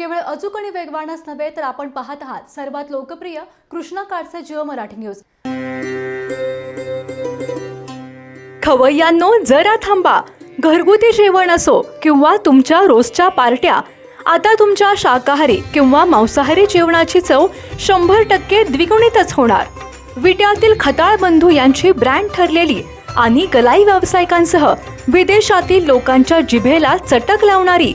केवळ अचूक आणि वेगवानच नव्हे तर आपण पाहत आहात सर्वात लोकप्रिय कृष्णा काळचे जिओ मराठी न्यूज. खवय्यांनो जरा थांबा. घरगुती जेवण असो किंवा तुमच्या रोजच्या पार्ट्या आता तुमच्या शाकाहारी किंवा मांसाहारी जेवणाची चव शंभर टक्के द्विगुणितच होणार. विट्यातील खताळ बंधू यांची ब्रँड ठरलेली आणि गलाई व्यावसायिकांसह विदेशातील लोकांच्या जिभेला चटक लावणारी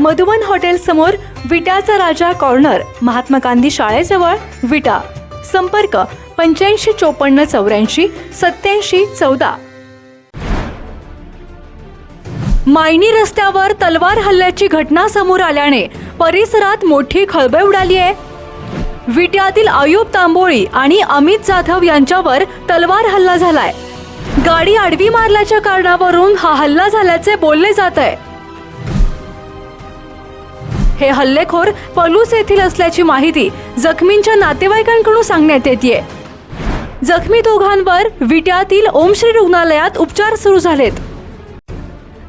मधुवन हॉटेल समोर विटाचा राजा कॉर्नर महात्मा गांधी शाळेजवळ विटा. संपर्क पंच्याऐंशी चोपन्न चौऱ्याऐंशी सत्याऐंशी चौदा. मायनी रस्त्यावर तलवार हल्ल्याची घटना समोर आल्याने परिसरात मोठी खळबळ उडाली आहे. विट्यातील आयुब तांबोळी आणि अमित जाधव यांच्यावर तलवार हल्ला झालाय. गाडी आडवी मारल्याच्या कारणावरून हा हल्ला झाल्याचे बोलले जात आहे. हे हल्लेखोर पलूस येथील असल्याची माहिती जखमींच्या नातेवाईकांकडून सांगण्यात येते जखमी दोघांवर विट्यातील ओमश्री रुग्णालयात उपचार सुरू झालेत.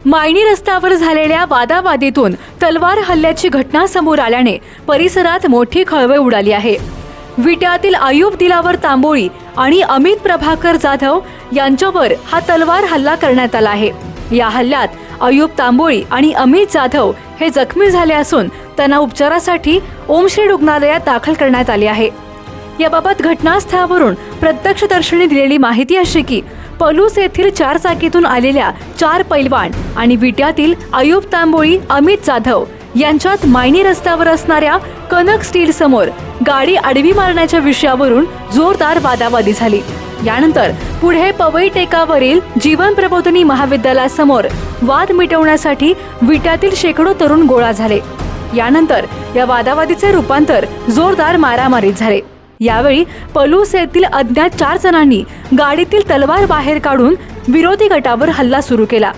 मायणी रस्त्यावर झालेल्या वादावादीतून तलवार हल्ल्याची घटना समोर आल्याने परिसरात मोठी खळबळ उडाली आहे. विट्यातील आयुब दिलावर तांबोळी आणि अमित प्रभाकर जाधव यांच्यावर हा तलवार हल्ला करण्यात आला आहे. या हल्ल्यात अयुब तांबोळी आणि अमित जाधव हे जखमी झाले असून त्यांना उपचारासाठी ओमश्री रुग्णालयात दाखल करण्यात आले आहे. याबाबत घटनास्थळावरून प्रत्यक्षदर्शनी दिलेली माहिती अशी की पलूस येथील चार चाकीतून आलेल्या चार पैलवान आणि विट्यातील अयुब तांबोळी अमित जाधव यांच्यात मायनी रस्त्यावर असणाऱ्या कनक स्टील समोर गाडी आडवी मारण्याच्या विषयावरून जोरदार वादावादी झाली. यानंतर पुढे पवई टेकावरील जीवन प्रबोधनी महाविद्यालयासमोर वाद मिटवण्यासाठी विट्यातील शेकडो तरुण गोळा झाले. यानंतर या वादावादीचे रूपांतर जोरदार मारामारीत झाले. यावेळी पलूस येथील अज्ञात चार जणांनी गाडीतील तलवार बाहेर काढून विरोधी गटावर हल्ला सुरू केला.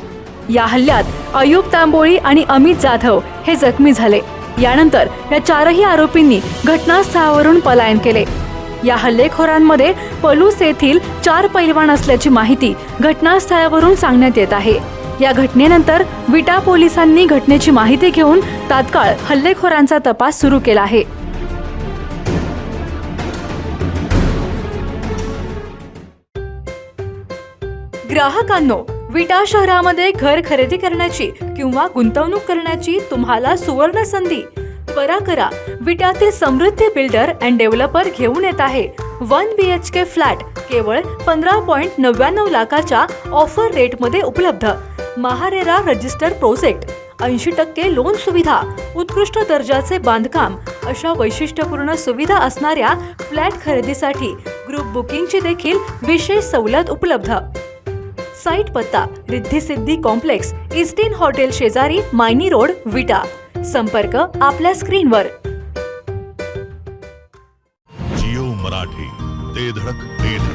या हल्ल्यात अयुब तांबोळी आणि अमित जाधव हे जखमी झाले. यानंतर या चारही आरोपींनी घटनास्थळावरून पलायन केले. या हल्लेखोरांमध्ये पलूस येथील चार पैलवान असल्याची माहिती घटनास्थळावरून सांगण्यात येत आहे. या घटनेनंतर विटा पोलिसांनी घटनेची माहिती घेऊन तात्काळ हल्लेखोरांचा तपास सुरू केला आहे. ग्राहकांनो विटा शहरामध्ये घर खरेदी करण्याची किंवा गुंतवणूक करण्याची तुम्हाला सुवर्ण संधी त्वरा करा. विट्यातील समृद्धी बिल्डर अँड डेव्हलपर घेऊन येत आहे. One B H K flat केवळ पंधरा पॉईंट नव्याण्णव लाखाच्या ऑफर रेटमध्ये उपलब्ध. महारेरा रजिस्टर प्रोजेक्ट ऐंशी टक्के लोन सुविधा उत्कृष्ट दर्जाचे बांधकाम अशा वैशिष्ट्यपूर्ण सुविधा असणाऱ्या फ्लॅट खरेदीसाठी ग्रुप बुकिंगची देखील विशेष सवलत उपलब्ध. साईट पत्ता रिद्धी सिद्धी कॉम्प्लेक्स इस्टीन हॉटेल शेजारी मायनी रोड विटा. संपर्क आपल्या स्क्रीनवर. जिओ मराठी ते धडक ते धडक.